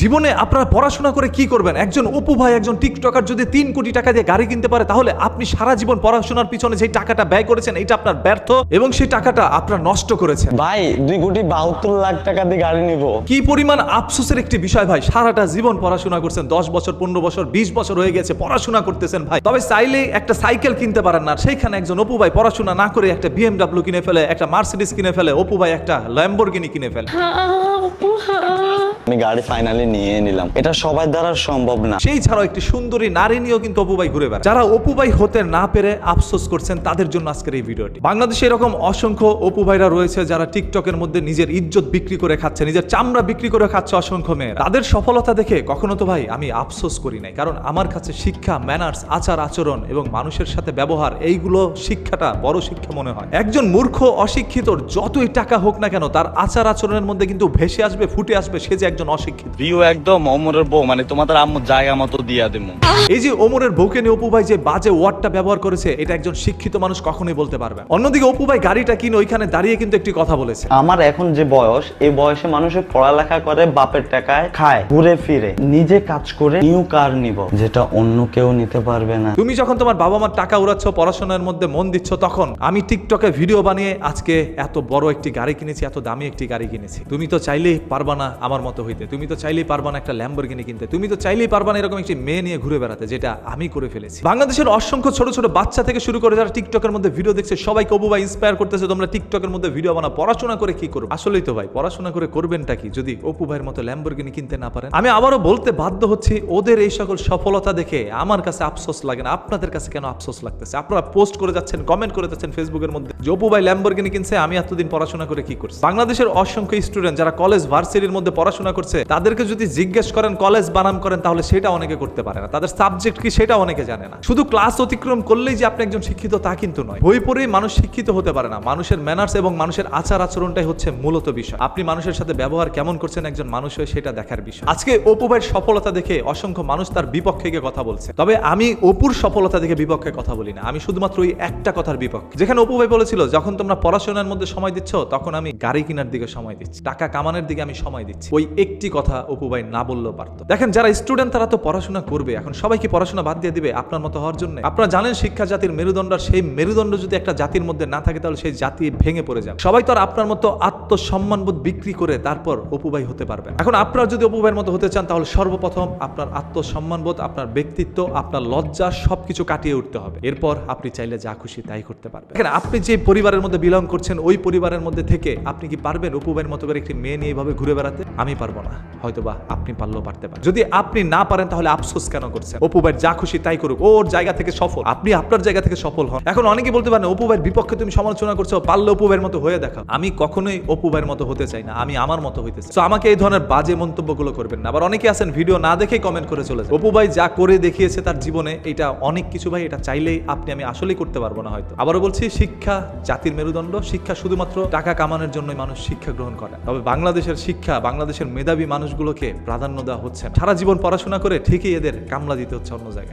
জীবনে আপনারা পড়াশোনা করে কি করবেন? একজন অপু ভাই একজন টিকটকার যদি তিন কোটি টাকা দিয়ে গাড়ি কিনতে পারে তাহলে আপনি সারা জীবন পড়াশোনার পিছনে যে টাকাটা ব্যয় করেছেন এটা আপনার ব্যর্থ এবং সেই টাকাটা আপনার নষ্ট করেছেন। ভাই দুই কোটি বাহাত্তর লাখ টাকা দিয়ে গাড়ি নিব। কি পরিমাণ আফসোসের একটি বিষয় ভাই সারাটা জীবন পড়াশোনা করছেন দশ বছর পনেরো বছর বিশ বছর হয়ে গেছে পড়াশোনা করতেছেন ভাই। তবে চাইলে একটা সাইকেল কিনতে পারেন না সেইখানে একজন অপু ভাই পড়াশোনা না করে একটা বিএমডাব্লিউ কিনে ফেলে একটা মার্সিডিস কিনে ফেলে অপু ভাই একটা ল্যাম্বরগিনি কিনে ফেলে। আমি গাড়ি ফাইনালি নিয়ে নিলাম। এটা সবার দ্বারা সম্ভব না। সেই ছাড়াও একটি সুন্দরী নারী নিয়েও কিন্তু অপু ভাই ঘুরে বেড়ায়। যারা অপু ভাই হতে না পেরে আফসোস করছেন তাদের জন্য আজকের এই ভিডিওটি। বাংলাদেশে এরকম অসংখ্য অপু ভাইরা রয়েছে যারা টিকটকের মধ্যে নিজের ইজ্জত বিক্রি করে খাচ্ছে নিজের চামড়া বিক্রি করে খাচ্ছে অসংখ্য মেয়ে তাদের সফলতা দেখে কখনো তো ভাই আমি আফসোস করি নাই কারণ আমার কাছে শিক্ষা ম্যানার্স আচার আচরণ এবং মানুষের সাথে ব্যবহার এইগুলো শিক্ষাটা বড় শিক্ষা মনে হয়। একজন মূর্খ অশিক্ষিতর যতই টাকা হোক না কেন তার আচার আচরণের মধ্যে কিন্তু ভেসে আসবে ফুটে আসবে সে যে একজন অশিক্ষিত। ভিউ একদম অমরের বউ মানে তোমাদের আম্মু জায়গা মতো দিয়া দেবো এই যে ওমরের বউকে নিয়ে অপু ভাই যে বাজে ওয়ার্ডটা ব্যবহার করেছে এটা একজন শিক্ষিত মানুষ কখনোই বলতে পারবে না। অন্যদিকে অপু ভাই গাড়িটা কিনে ওইখানে দাঁড়িয়ে কিন্তু একটি কথা বলেছে। আমার এখন যে বয়স এই বয়সে মানুষের পড়ালেখা করে বাপের টাকায় খায় ঘুরে ফিরে নিজে কাজ করে নিউ কার নিব যেটা অন্য কেউ নিতে পারবে না। তুমি যখন তোমার বাবা মার টাকা উড়াচ্ছ পড়াশোনার মধ্যে মন দিচ্ছ তখন আমি টিকটকে ভিডিও বানিয়ে আজকে এত বড় একটি গাড়ি কিনেছি এত দামি একটি গাড়ি কিনেছি। তুমি তো চাইলেই পারবা না আমার মতো হইতে। তুমি তো চাইলেই পারবা না একটা ল্যাম্বরগিনি কিনতে। তুমি তো চাইলেই পারবা না এরকম একটি মেয়ে নিয়ে ঘুরে বেড়াতে, যেটা আমি করে ফেলেছি। বাংলাদেশের অসংখ্য ছোট ছোট বাচ্চা থেকে শুরু করে যারা টিকটকের মধ্যে ভিডিও দেখছে, সবাইকে অবু ভাই ইন্সপায়ার করতেছে, তোমরা টিকটকের মধ্যে ভিডিও বানা পড়াশোনা করে কি করবে? আসলেই তো ভাই, পড়াশোনা করে করবেনটা কি? যদি অপু ভাইয়ের মতো ল্যাম্বরগিনি কিনতে না পারেন। আমি আবারও বলতে বাধ্য হচ্ছি, ওদের এই সকল সফলতা দেখে আমার কাছে আফসোস লাগে না। আপনাদের কাছে কেন আফসোস লাগতেছে? আপনারা পোস্ট করে যাচ্ছেন কমেন্ট করে যাচ্ছেন ফেসবুকের মধ্যে। যে অপু ভাই ল্যাম্বরগিনি কিনছে, আমি এতদিন পড়াশোনা করে কি করছি? বাংলাদেশের অসংখ্য স্টুডেন্ট যারা কলেজ ভার্সিটির মধ্যে পড়াশোনা করছে, তাদেরকে যদি জিজ্ঞেস করেন কলেজ বানাম করেন, তাহলে সেটা অনেকে করতে পারে না। তাদের সাবজেক্ট কি সেটা অনেকে জানে না। শুধু ক্লাস অতিক্রম করলেই যে আপনি একজন শিক্ষিত, তা কিন্তু নয়। বই পড়েই মানুষ শিক্ষিত হতে পারে না। মানুষের ম্যানার্স এবং মানুষের আচার আচরণটাই হচ্ছে মূলত বিষয়। আপনি মানুষের সাথে ব্যবহার কেমন করছেন একজন মানুষ হয়ে, সেটা দেখার বিষয়। আজকে অপু ভাইয়ের সফলতা দেখে অসংখ্য মানুষ তার বিপক্ষে গিয়ে কথা বলছে। তবে আমি অপুর সফলতা দেখে বিপক্ষে কথা বলি না। আমি শুধুমাত্র ওই একটা কথার বিপক্ষে। যেখানে অপু ভাই বলেছিল, যখন তোমরা পড়াশোনার মধ্যে সময় দিচ্ছ, তখন আমি গাড়ি কেনার দিকে সময় দিচ্ছি। টাকা কামানোর দিকে আমি সময় দিচ্ছি। ওই একটি কথা ভাই না বললেও পারতো। দেখেন, যারা স্টুডেন্ট তারা তো পড়াশোনা করবে। এখন সবাই কি পড়াশোনা বাদ দিয়ে দিবে, আপনার মতো হওয়ার জন্য। আপনারা জানেন শিক্ষা জাতির মেরুদণ্ড সেই মেরুদণ্ড যদি একটা জাতির মধ্যে না থাকে, তাহলে সেই জাতি ভেঙে পড়ে যাবে। সবাই তো আর আপনার মতো আত্মসম্মানবোধ বিক্রি করে তারপর অপুবাই হতে পারবে এখন আপনারা যদি অপুবাইয়ের মতো হতে চান, তাহলে সর্বপ্রথম আপনার আত্মসম্মানবোধ, আপনার ব্যক্তিত্ব, আপনার লজ্জা সবকিছু কাটিয়ে উঠতে হবে। এরপর আপনি চাইলে যা খুশি তাই করতে পারবেন। দেখেন, আপনি যে পরিবারের মধ্যে বিলং করছেন, ওই পরিবারের মধ্যে থেকে আপনি কি পারবেন অপুবাইয়ের মতো করে একটি মেয়ে নিয়ে এভাবে ঘুরে বেড়াতে? আমি পারব না। হয়তোবা আপনি পারলেও পারতে পারেন। যদি আপনি না পারেন, তাহলে আফসোস কেন করছেন? অপুবাইয়ের যা খুশি তাই করুক। ওর জায়গা থেকে সফল। আপনি আপনার জায়গা থেকে সফল হন। এখন অনেকে বলতে পারেন, অপু ভাইয়ের বিপক্ষে তুমি সমালোচনা করছ, পারলে অপু ভাইয়ের মতো হয়ে দেখা আমি কখনোই অপু ভাইয়ের মতো হতে চাই না। আমি আমার মতো হইতে চাই। তো আমাকে এই ধরনের বাজে মন্তব্যগুলো করবেন না। আবার অনেকে আছেন, ভিডিও না দেখেই কমেন্ট করে চলে যায় অপু ভাই যা করে দেখিয়েছে তার জীবনে, এটা অনেক কিছু ভাই। এটা চাইলেই আপনি আমি আসলেই করতে পারব না হয়তো। আবারও বলছি, শিক্ষা জাতির মেরুদণ্ড। শিক্ষা শুধুমাত্র টাকা কামানোর জন্যই মানুষ শিক্ষা গ্রহণ করে। তবে বাংলাদেশের শিক্ষা, বাংলাদেশের মেধাবী মানুষগুলোকে প্রাধান্য দেওয়া হচ্ছে। সারা জীবন পড়াশোনা করে ঠিকই এদের কামলা দিতে হচ্ছে অন্য জায়গায়